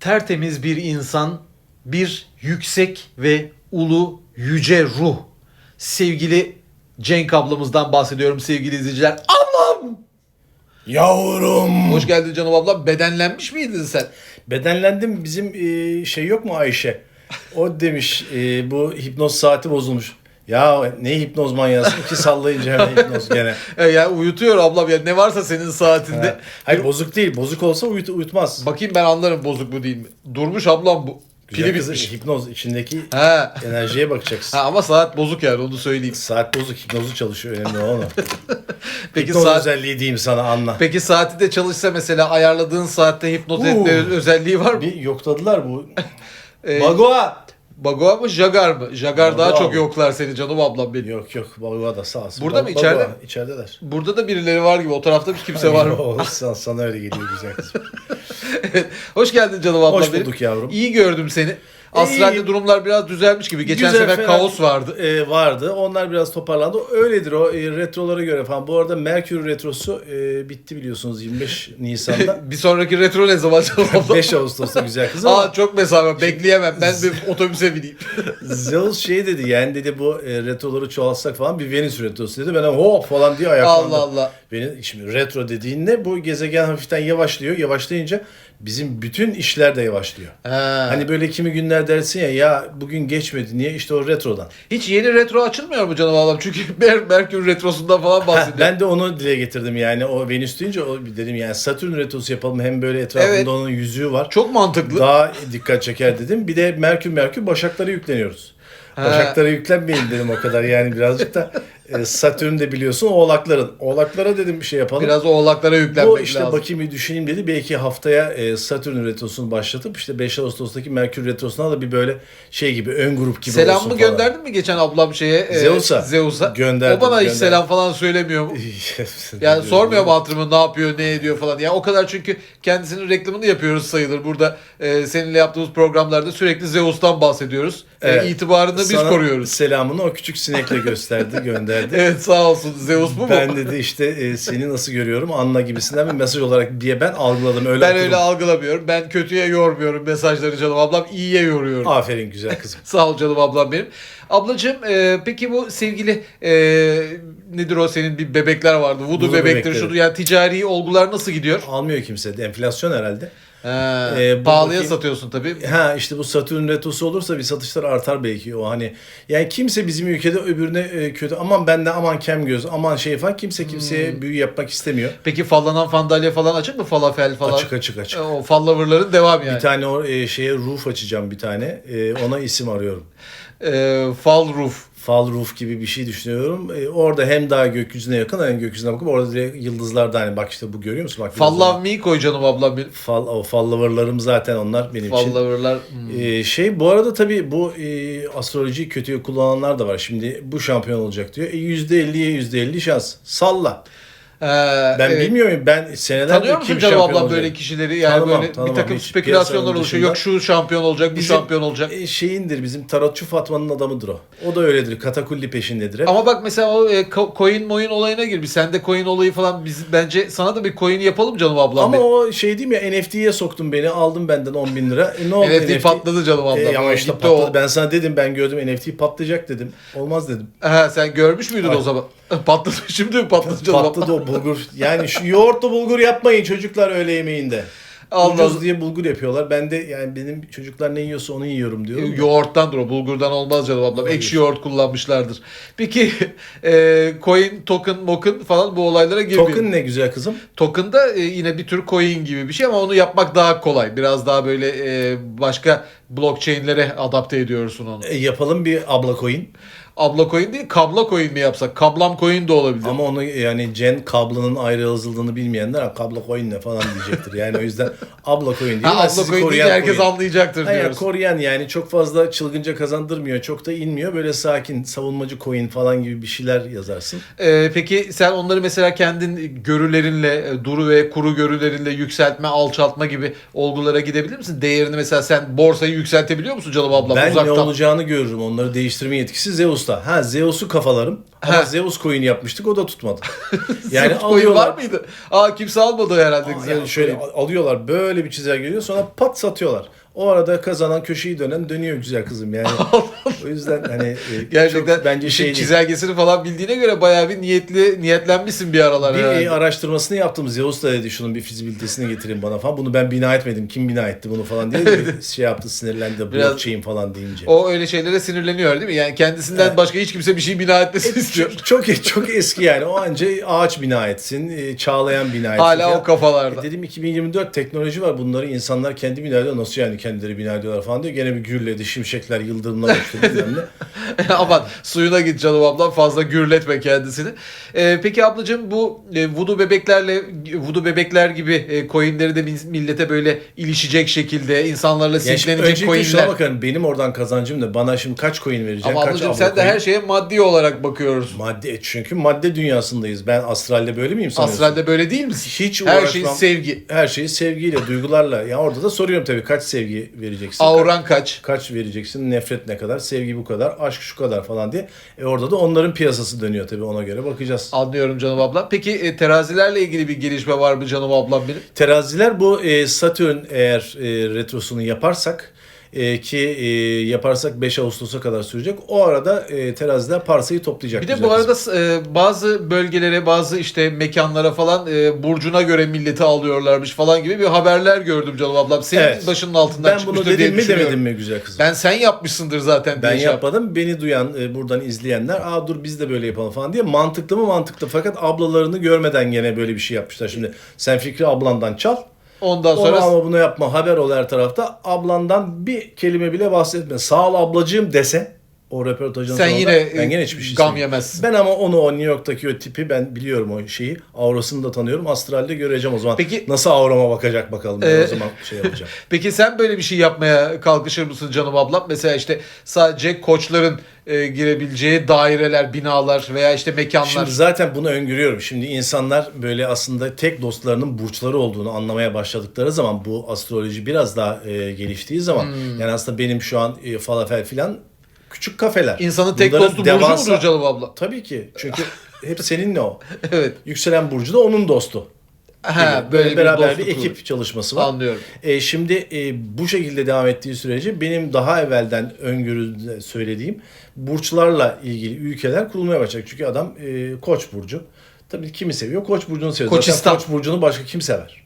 tertemiz bir insan, bir yüksek ve ulu yüce ruh. Sevgili Cenk ablamızdan bahsediyorum sevgili izleyiciler. Ablam! Yavrum. Hoş geldin canım ablam. Bedenlenmiş miydin sen? Bedenlendim. Bizim e, şey yok mu Ayşe? O demiş e, bu hipnoz saati bozulmuş. Ya ne hipnoz manyası? İki sallayınca hemen hipnoz gene. E, ya uyutuyor ablam ya. Ne varsa senin saatinde. Ha. Hayır bozuk değil. Bozuk olsa uyut, uyutmaz. Bakayım ben anlarım bozuk mu değil mi? Durmuş ablam bu. Pili bitmiş. hipnoz içindeki Ha. enerjiye bakacaksın. ha. Ama saat bozuk yani onu söyleyeyim. Saat bozuk hipnozu çalışıyor önemli olan o. Peki Hipnoz saat özelliği diyeyim sana anla. Peki saati de çalışsa mesela ayarladığın saatte hipnoz etme özelliği var mı? Bir yokladılar bu. Bagua. Bagua mı Jagar mı? Jagar daha çok mı? yoklar seni canım ablam benim. Yok yok Bagua da sağ olsun. Burada Bag- mı, içeride Bagua? İçerideler. Burada da birileri var gibi. O tarafta bir kimse var mı? Sana, sana öyle geliyor güzel kızım. Hoş geldin canım ablam Hoş benim. bulduk yavrum. İyi gördüm seni. Aslında İyi. durumlar biraz düzelmiş gibi. Geçen Güzel, sefer fena- kaos vardı. e, vardı. Onlar biraz toparlandı. Öyledir o e, retrolara göre falan. Bu arada Merkür retrosu e, bitti biliyorsunuz 25 Nisan'da. bir sonraki retro ne zaman ablam? 5 Ağustos'ta güzel kız ama Aa çok mesafe bekleyemem. Ben bir otobüse bineyim. Zeus şey dedi yani dedi bu e, retroları çoğaltsak falan bir Venüs retrosu dedi. Ben de hop falan diye ayaklandım. Allah Allah. Benim şimdi retro dediğin ne? Bu gezegen hafiften yavaşlıyor. Yavaşlayınca bizim bütün işler de yavaşlıyor. Ha. Hani böyle kimi günler dersin ya ya bugün geçmedi niye işte o retrodan. Hiç yeni retro açılmıyor mu canım ablam? Çünkü Mer Merkür retrosundan falan bahsediyor. ben de onu dile getirdim yani o Venüs deyince o dedim yani Satürn retrosu yapalım hem böyle etrafında Evet. onun yüzüğü var. Çok mantıklı. Daha dikkat çeker dedim. Bir de Merkür Merkür Başaklara yükleniyoruz. Ha. Başaklara yüklenmeyin dedim o kadar yani birazcık da e, Satürn de biliyorsun oğlakların. Oğlaklara dedim bir şey yapalım. Biraz oğlaklara yüklenmek Bu işte lazım. bakayım bir düşüneyim dedi. Belki haftaya e, Satürn retrosunu başlatıp işte 5 Ağustos'taki Merkür retrosuna da bir böyle şey gibi ön grup gibi olsun Selamımı falan. gönderdin mi geçen ablam şeye? e, Zeus'a. Zeus'a. Gönderdim, O bana hiç gönderdim. selam falan söylemiyor mu? Yani sormuyor mu hatırımı ne yapıyor ne ediyor falan. Ya o kadar çünkü kendisinin reklamını yapıyoruz sayılır. Burada e, seninle yaptığımız programlarda sürekli Zeus'tan bahsediyoruz. E, Evet. itibarını biz koruyoruz. Selamını o küçük sinekle gösterdi, gönderdi. Evet sağ olsun. Zeus bu mu? Ben dedi işte e, seni nasıl görüyorum anla gibisinden bir mesaj olarak diye ben algıladım öyle ben okudum. öyle algılamıyorum. Ben kötüye yormuyorum mesajları canım ablam. iyiye yoruyorum. Aferin güzel kızım. Sağ ol canım ablam benim. Ablacığım e, peki bu sevgili e, nedir o senin bir bebekler vardı. Voodoo, Voodoo bebekleri bebekleri. şunu yani ticari olgular nasıl gidiyor? Almıyor kimse enflasyon herhalde. Ee, bu pahalıya bakayım- satıyorsun tabii. Ha işte bu Satürn retrosu olursa bir satışlar artar belki o hani. Yani kimse bizim ülkede öbürüne e, kötü aman bende aman kem göz aman şey falan kimse kimseye Hmm. büyü yapmak istemiyor. Peki fallanan fandalye falan açık mı? Falafel falan. Açık açık açık. E, O falloverların devam yani. Bir tane o e, şeye roof açacağım bir tane. E, ona isim arıyorum. E, fall roof. Fall roof gibi bir şey düşünüyorum. E, orada hem daha gökyüzüne yakın hem gökyüzüne bakıp orada direkt yıldızlarda hani bak işte bu görüyor musun? Bak Fall love me koy canım ablam benim. Fall, o followerlarım zaten onlar benim için. Followerlar. hmm. Ee, şey bu arada tabii bu e, astrolojiyi kötüye kullananlar da var. Şimdi bu şampiyon olacak diyor. E, %50'ye %50 şans. Salla. Ee, Ben evet. bilmiyor muyum? Ben senelerdir Tanıyor musun kim canım ablam böyle kişileri? Yani Tanımam, böyle tanımam. bir takım Hiç spekülasyonlar oluşuyor. Yok şu şampiyon olacak, bu Bizim, şampiyon olacak. e, şeyindir bizim tarotçu Fatma'nın adamıdır o. O da öyledir. Katakulli peşindedir hep. Ama bak mesela o e, coin moyun olayına gir. Bir sende coin olayı falan biz bence sana da bir coin yapalım canım ablam. Ama benim. o şey değil mi NFT'ye soktun beni aldın benden 10 bin lira. E, ne oldu NFT patladı canım ablam. E, ama işte Gitti patladı. o. Ben sana dedim ben gördüm NFT patlayacak dedim. Olmaz dedim. Ha, sen görmüş müydün Ay. o zaman? Patladı şimdi mi patladı canım? Patladı o bulgur. Yani şu yoğurtlu bulgur yapmayın çocuklar öğle yemeğinde. Allah Ucuz diye bulgur yapıyorlar. Ben de yani benim çocuklar ne yiyorsa onu yiyorum diyorum. Yoğurttandır o. Bulgurdan olmaz canım ablam. Hayır. Ekşi yoğurt kullanmışlardır. Peki e, coin, token, moken falan bu olaylara girmiyor. Token ne güzel kızım. Token da e, yine bir tür coin gibi bir şey ama onu yapmak daha kolay. Biraz daha böyle e, başka blockchain'lere adapte ediyorsun onu. E, yapalım bir abla coin. Abla coin değil, kabla coin mi yapsak? Kablam coin de olabilir. Ama onu yani Cen kablonun ayrı yazıldığını bilmeyenler "Ha, kablo coin ne falan diyecektir. Yani o yüzden abla coin değil. ha, abla coin deyince herkes coin. anlayacaktır Ha, yani diyoruz. koruyan yani çok fazla çılgınca kazandırmıyor. Çok da inmiyor. Böyle sakin savunmacı coin falan gibi bir şeyler yazarsın. Ee, peki sen onları mesela kendin görülerinle, e, duru ve kuru görülerinle yükseltme, alçaltma gibi olgulara gidebilir misin? Değerini mesela sen borsayı yükseltebiliyor musun canım ablam ben uzaktan? ne olacağını görürüm. Onları değiştirme yetkisi Zeus'ta. Zeus'ta. Ha Zeus'u kafalarım. Ama Ha. Zeus coin yapmıştık o da tutmadı. yani Zeus alıyorlar. var mıydı? Aa kimse almadı herhalde. Aa, yani şöyle alıyorlar böyle bir çizer geliyor sonra pat satıyorlar. O arada kazanan köşeyi dönen dönüyor güzel kızım yani. o yüzden hani e, Gerçekten çok bence işin şey çizelgesini falan bildiğine göre bayağı bir niyetli niyetlenmişsin bir aralar Bir herhalde. e, araştırmasını yaptım. Zeus da dedi şunun bir fizibilitesini getirin bana falan. Bunu ben bina etmedim. Kim bina etti bunu falan diye de şey yaptı sinirlendi. Biraz- Blockchain falan deyince. O öyle şeylere sinirleniyor değil mi? Yani kendisinden Evet. başka hiç kimse bir şey bina etmesini istiyor. çok çok çok eski yani. O anca ağaç bina etsin, e, çağlayan bina etsin. Hala falan. o kafalarda. E dedim 2024 teknoloji var. Bunları insanlar kendi bina ediyor. Nasıl yani kendileri bina ediyorlar falan diyor. Gene bir gürledi. Şimşekler, yıldırımlar uçtu bilmem ne. Aman suyuna git canım ablam fazla gürletme kendisini. Ee, peki ablacığım bu e, voodoo bebeklerle voodoo bebekler gibi e, coinleri de millete böyle ilişecek şekilde insanlarla Yani silkelenecek öncelikle şuna coinler. bakarım. Benim oradan kazancım ne? Bana şimdi kaç coin vereceksin? Ama kaç ablacığım abla sen de coin? her şeye maddi olarak bakıyoruz. Madde çünkü madde dünyasındayız. Ben astralde böyle miyim sanıyorsun? Astralde böyle değil misin? hiç Her uğraşmam. şey sevgi. Her şeyi sevgiyle, duygularla. Ya orada da soruyorum tabii kaç sevgi vereceksin? Auran kaç? Kaç vereceksin? Nefret ne kadar? Sevgi bu kadar. Aşk şu kadar falan diye. E orada da onların piyasası dönüyor tabii ona göre bakacağız. Anlıyorum canım ablam. Peki e, terazilerle ilgili bir gelişme var mı canım ablam benim? Teraziler bu e, Satürn eğer e, retrosunu yaparsak e, ki e, yaparsak 5 Ağustos'a kadar sürecek. O arada e, teraziler parsayı toplayacak. Bir de bu arada e, bazı bölgelere, bazı işte mekanlara falan e, burcuna göre milleti alıyorlarmış falan gibi bir haberler gördüm canım ablam. Senin Evet. başının altından ben bunu çıkmıştır diye dedim mi demedim mi güzel kızım? Ben sen yapmışsındır zaten Ben şey yapmadım. Beni duyan, e, buradan izleyenler, aa dur biz de böyle yapalım falan diye mantıklı mı mantıklı. Fakat ablalarını görmeden gene böyle bir şey yapmışlar. Şimdi sen fikri ablandan çal. Ondan Sonra sonra ama bunu yapma haber ol her tarafta. Ablandan bir kelime bile bahsetme. Sağ ol ablacığım dese o röportajın sen sonunda yine ben gene hiçbir şey gam söyleyeyim. yemezsin. Ben ama onu o New York'taki o tipi ben biliyorum o şeyi. Aurasını da tanıyorum. Astralde göreceğim o zaman. Peki- Nasıl aurama bakacak bakalım. Ben Ee, o zaman şey yapacağım. Peki sen böyle bir şey yapmaya kalkışır mısın canım ablam? Mesela işte sadece koçların e, girebileceği daireler, binalar veya işte mekanlar. Şimdi zaten bunu öngörüyorum. Şimdi insanlar böyle aslında tek dostlarının burçları olduğunu anlamaya başladıkları zaman bu astroloji biraz daha e, geliştiği zaman Hmm. yani aslında benim şu an e, falafel filan küçük kafeler. İnsanın tek Bunların dostu burcu devasa- mudur canım abla? Tabii ki. Çünkü hep seninle o. Evet. Yükselen burcu da onun dostu. Ha, böyle bir beraber bir ekip çalışması var. Anlıyorum. E, şimdi e, bu şekilde devam ettiği sürece benim daha evvelden öngörüde söylediğim burçlarla ilgili ülkeler kurulmaya başlayacak. Çünkü adam e, Koç burcu. Tabii kimi seviyor? Koç burcunu seviyor. Koçistan. Zaten Koç burcunu başka kim sever?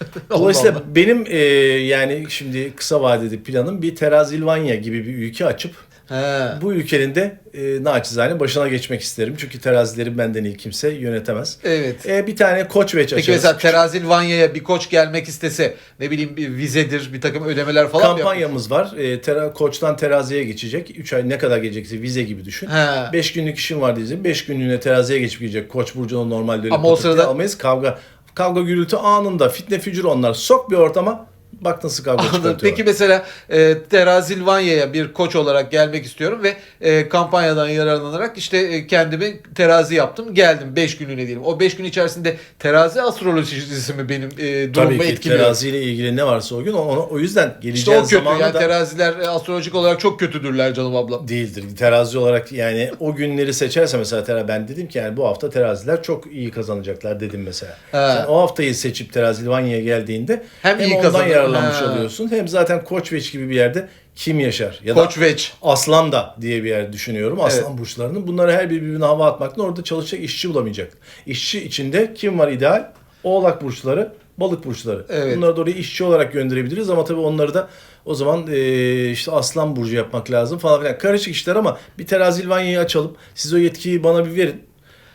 Dolayısıyla Allah. benim e, yani şimdi kısa vadeli planım bir Terazilvanya gibi bir ülke açıp He. bu ülkenin de e, naçizane başına geçmek isterim. Çünkü terazileri benden iyi kimse yönetemez. Evet. E, bir tane Koçveç Peki açarız. mesela Terazil Vanya'ya bir koç gelmek istese ne bileyim bir vizedir, bir takım ödemeler falan? Kampanyamız var. E, tera, koçtan teraziye geçecek. 3 ay ne kadar gelecekse vize gibi düşün. He. 5 günlük işin var diyeceğim. 5 günlüğüne teraziye geçip gidecek. Koç burcunun normal böyle Ama o sırada- almayız. Kavga kavga gürültü anında fitne fücur onlar. Sok bir ortama bak nasıl kavga Anladım. çıkartıyorlar. Peki mesela e, Terazilvanya'ya bir koç olarak gelmek istiyorum ve e, kampanyadan yararlanarak işte e, kendimi terazi yaptım geldim 5 günlüğüne diyelim. O 5 gün içerisinde terazi astrolojisi mi benim e, durumumu Tabii ki etkiliyor? teraziyle ilgili ne varsa o gün onu, o yüzden İşte geleceğin o kötü. Yani da teraziler e, astrolojik olarak çok kötüdürler canım ablam. değildir. Terazi olarak yani o günleri seçerse mesela tera ben dedim ki yani bu hafta teraziler çok iyi kazanacaklar dedim mesela. He. Sen o haftayı seçip Terazilvanya'ya geldiğinde Hem hem, iyi ondan kazanır- yararlanmış He. oluyorsun hem zaten Koçveç gibi bir yerde kim yaşar? Ya da Koç veç. Aslan da diye bir yer düşünüyorum. Aslan burçlarının. Bunları her birbirine hava atmakla orada çalışacak işçi bulamayacak. İşçi içinde kim var ideal? Oğlak burçları, balık burçları. Evet. Bunları da oraya işçi olarak gönderebiliriz ama tabii onları da o zaman eee, işte aslan burcu yapmak lazım falan filan. Karışık işler ama bir terazilvanyayı açalım. Siz o yetkiyi bana bir verin.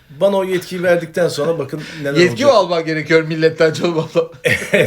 Bana o yetkiyi verdikten sonra bakın neler Yetki olacak. alman gerekiyor milletten canım ablam.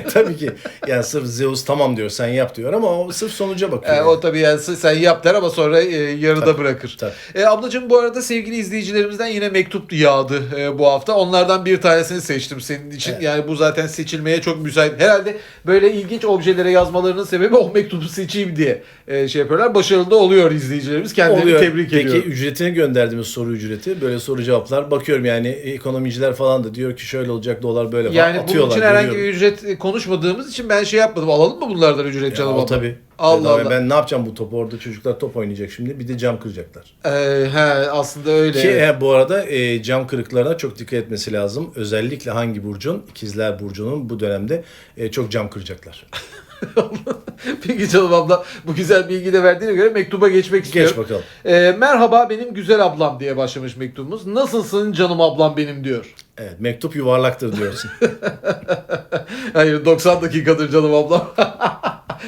Tabii ki. Yani sırf Zeus tamam diyor sen yap diyor ama o sırf sonuca bakıyor. E, yani. o tabii yani sen yap der ama sonra e, yarıda Tabii, bırakır. tabii. E, ablacığım bu arada sevgili izleyicilerimizden yine mektup yağdı e, bu hafta. Onlardan bir tanesini seçtim senin için. Evet. Yani bu zaten seçilmeye çok müsait. Herhalde böyle ilginç objelere yazmalarının sebebi o mektubu seçeyim diye e, şey yapıyorlar. Başarılı da oluyor izleyicilerimiz. Kendilerini Oluyor. tebrik Peki ediyorum. ücretini gönderdiğimiz soru ücreti böyle soru cevaplar bakıyorum yani ekonomiciler falan da diyor ki şöyle olacak dolar böyle falan Yani bunun için herhangi bir ücret e, konuşmadığımız için ben şey yapmadım. Alalım mı bunlardan ücret canım abla? tabii. Allah. Allah. Ben ne yapacağım bu topu orada çocuklar top oynayacak şimdi bir de cam kıracaklar. Ee, he, aslında öyle. Ki evet. e, bu arada e, cam kırıklarına çok dikkat etmesi lazım. Özellikle hangi burcun? İkizler Burcu'nun bu dönemde e, çok cam kıracaklar. Peki canım abla bu güzel bilgi de verdiğine göre mektuba geçmek istiyorum. Geç bakalım. Ee, merhaba benim güzel ablam diye başlamış mektubumuz. Nasılsın canım ablam benim diyor. Evet mektup yuvarlaktır diyorsun. Hayır 90 dakikadır canım ablam.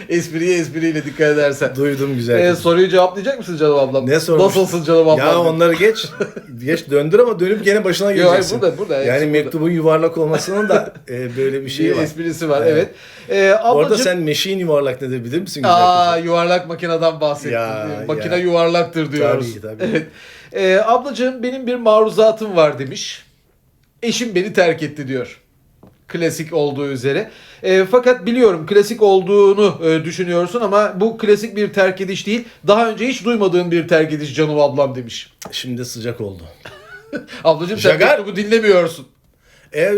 Espriye espriyle dikkat edersen. Duydum güzel. Ee, kızım. soruyu cevaplayacak mısın canım ablam? Ne sormuş? Nasılsın canım ablam? ya onları geç. geç döndür ama dönüp gene başına Yok, geleceksin. burada, burada, hepsi Yani burada. mektubun yuvarlak olmasının da e, böyle bir şeyi var. esprisi var Evet. evet. Ee, ablacığım, Orada sen meşin yuvarlak ne de bilir misin güzel Aa, kızım? yuvarlak makineden bahsettin. Ya, Makine ya. yuvarlaktır diyoruz. Tabii, tabii. Evet. Ee, ablacığım benim bir maruzatım var demiş. Eşim beni terk etti diyor. Klasik olduğu üzere. Ee, fakat biliyorum klasik olduğunu e, düşünüyorsun ama bu klasik bir terk ediş değil. Daha önce hiç duymadığım bir terk ediş canım ablam demiş. Şimdi sıcak oldu. Ablacığım sen Jagar. mektubu dinlemiyorsun. E,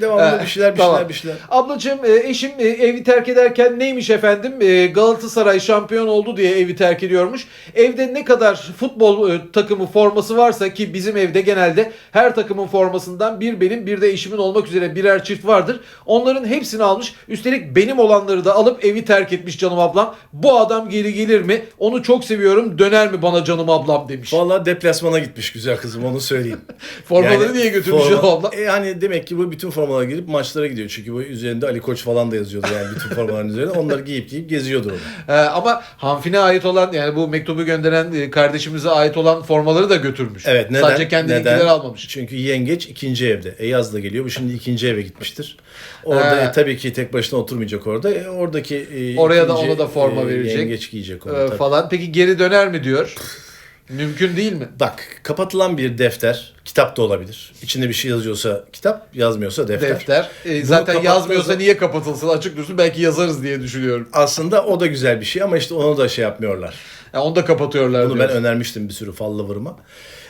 devamlı bir şeyler bir tamam. şeyler bir şeyler. Ablacığım e, eşim e, evi terk ederken neymiş efendim? E, Galatasaray şampiyon oldu diye evi terk ediyormuş. Evde ne kadar futbol takımı forması varsa ki bizim evde genelde her takımın formasından bir benim bir de eşimin olmak üzere birer çift vardır. Onların hepsini almış. Üstelik benim olanları da alıp evi terk etmiş canım ablam. Bu adam geri gelir mi? Onu çok seviyorum. Döner mi bana canım ablam demiş. Vallahi deplasmana gitmiş güzel kızım onu söyleyeyim. Formaları Yani niye götürmüş forma- ablam? E, yani demek ki bu bütün formalara girip maçlara gidiyor. Çünkü bu üzerinde Ali Koç falan da yazıyordu yani bütün formaların üzerinde. Onları giyip giyip geziyordur onu. Ee, ama Hanfin'e ait olan yani bu mektubu gönderen e, kardeşimize ait olan formaları da götürmüş. Evet neden? Sadece kendininkileri almamış. Çünkü yengeç ikinci evde. E yaz da geliyor. Bu şimdi ikinci eve gitmiştir. Orada He. e, tabii ki tek başına oturmayacak orada. E, oradaki e, Oraya da ikinci, ona da forma e, verecek. Yengeç giyecek onu. Ee, tabii. falan. Peki geri döner mi diyor? Mümkün değil mi? Bak kapatılan bir defter, kitap da olabilir. İçinde bir şey yazıyorsa kitap, yazmıyorsa defter. Defter. Bunu zaten yazmıyorsa niye kapatılsın? Açık dursun belki yazarız diye düşünüyorum. Aslında o da güzel bir şey ama işte onu da şey yapmıyorlar. Yani onu da kapatıyorlar Bunu ben diyorsun. önermiştim bir sürü fallı vırma.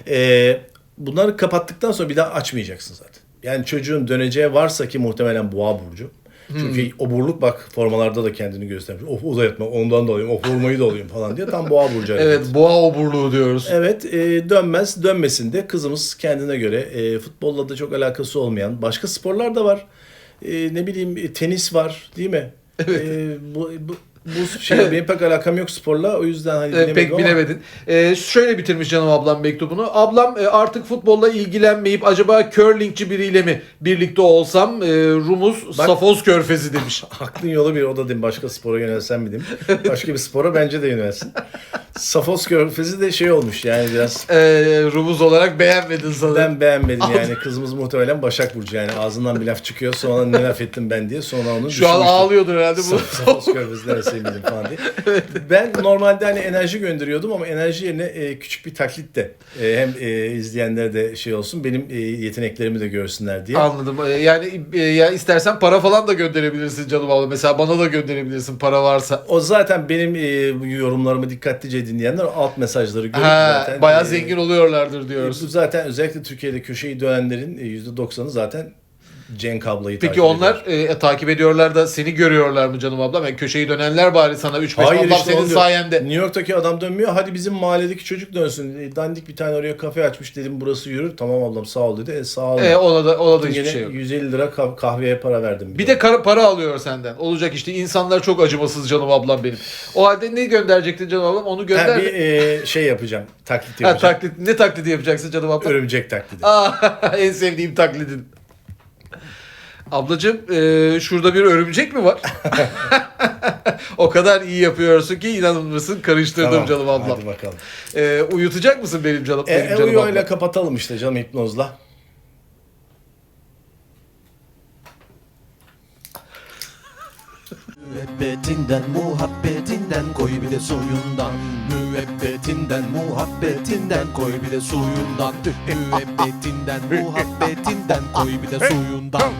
Ee, bunları kapattıktan sonra bir daha açmayacaksın zaten. Yani çocuğun döneceği varsa ki muhtemelen boğa burcu. Çünkü Hmm. oburluk bak formalarda da kendini göstermiş. Of o da yetme ondan da alayım, o formayı da alayım falan diye tam boğa burcu. Evet boğa oburluğu diyoruz. Evet e, dönmez dönmesin de kızımız kendine göre e, futbolla da çok alakası olmayan başka sporlar da var. E, ne bileyim e, tenis var değil mi? Evet. bu, bu, bu şey Evet. benim pek alakam yok sporla o yüzden hani bilemedim pek ama bilemedin. Ee, şöyle bitirmiş canım ablam mektubunu. Ablam e, artık futbolla ilgilenmeyip acaba curlingçi biriyle mi birlikte olsam e, Rumuz Bak- Safoz Körfezi demiş. aklın yolu bir o da dedim başka spora yönelsen mi diyeyim. Başka bir spora bence de yönelsin. Safos Körfezi de şey olmuş yani biraz Ee, Rumuz olarak beğenmedin sanırım. ben beğenmedim yani kızımız muhtemelen Başak Burcu yani ağzından bir laf çıkıyor sonra ne laf ettim ben diye sonra onu Şu an ağlıyordur herhalde bu. Safos Körfezi'nden sevmedim falan diye. Ben normalde hani enerji gönderiyordum ama enerji yerine e, küçük bir taklit de e, hem e, izleyenler de şey olsun benim e, yeteneklerimi de görsünler diye. Anladım. Ee, Yani e, ya istersen para falan da gönderebilirsin canım abla. Mesela bana da gönderebilirsin para varsa. O zaten benim e, yorumlarımı dikkatlice dinleyenler alt mesajları görüp Ha, zaten bayağı e, zengin oluyorlardır diyoruz. zaten özellikle Türkiye'de köşeyi dönenlerin e, %90'ı zaten Cenk ablayı Peki takip onlar ediyor. e, takip ediyorlar da seni görüyorlar mı canım ablam? Yani köşeyi dönenler bari sana 3-5 Hayır ablam işte senin onu diyor. sayende. New York'taki adam dönmüyor. Hadi bizim mahalledeki çocuk dönsün. E, dandik bir tane oraya kafe açmış dedim burası yürür. Tamam ablam sağ ol dedi. E, sağ ol. E, ona da ona da hiçbir Yine şey yok. 150 lira kah- kahveye para verdim. Bir de kara, para alıyor senden. Olacak işte insanlar çok acımasız canım ablam benim. O halde ne gönderecektin canım ablam? Onu gönder. Ha, bir e, şey yapacağım. Taklit Ha, yapacağım. taklit, ne taklidi yapacaksın canım ablam? Örümcek taklidi. Aa, en sevdiğim taklidin. Ablacığım e, şurada bir örümcek mi var? o kadar iyi yapıyorsun ki inanır mısın karıştırdım Tamam, canım ablam. Hadi bakalım. E, uyutacak mısın benim canım? E, benim canım e, ablam? öyle kapatalım işte canım hipnozla. Müebbetinden muhabbetinden koy bir de suyundan Müebbetinden muhabbetinden koy bir de suyundan Müebbetinden muhabbetinden koy bir de suyundan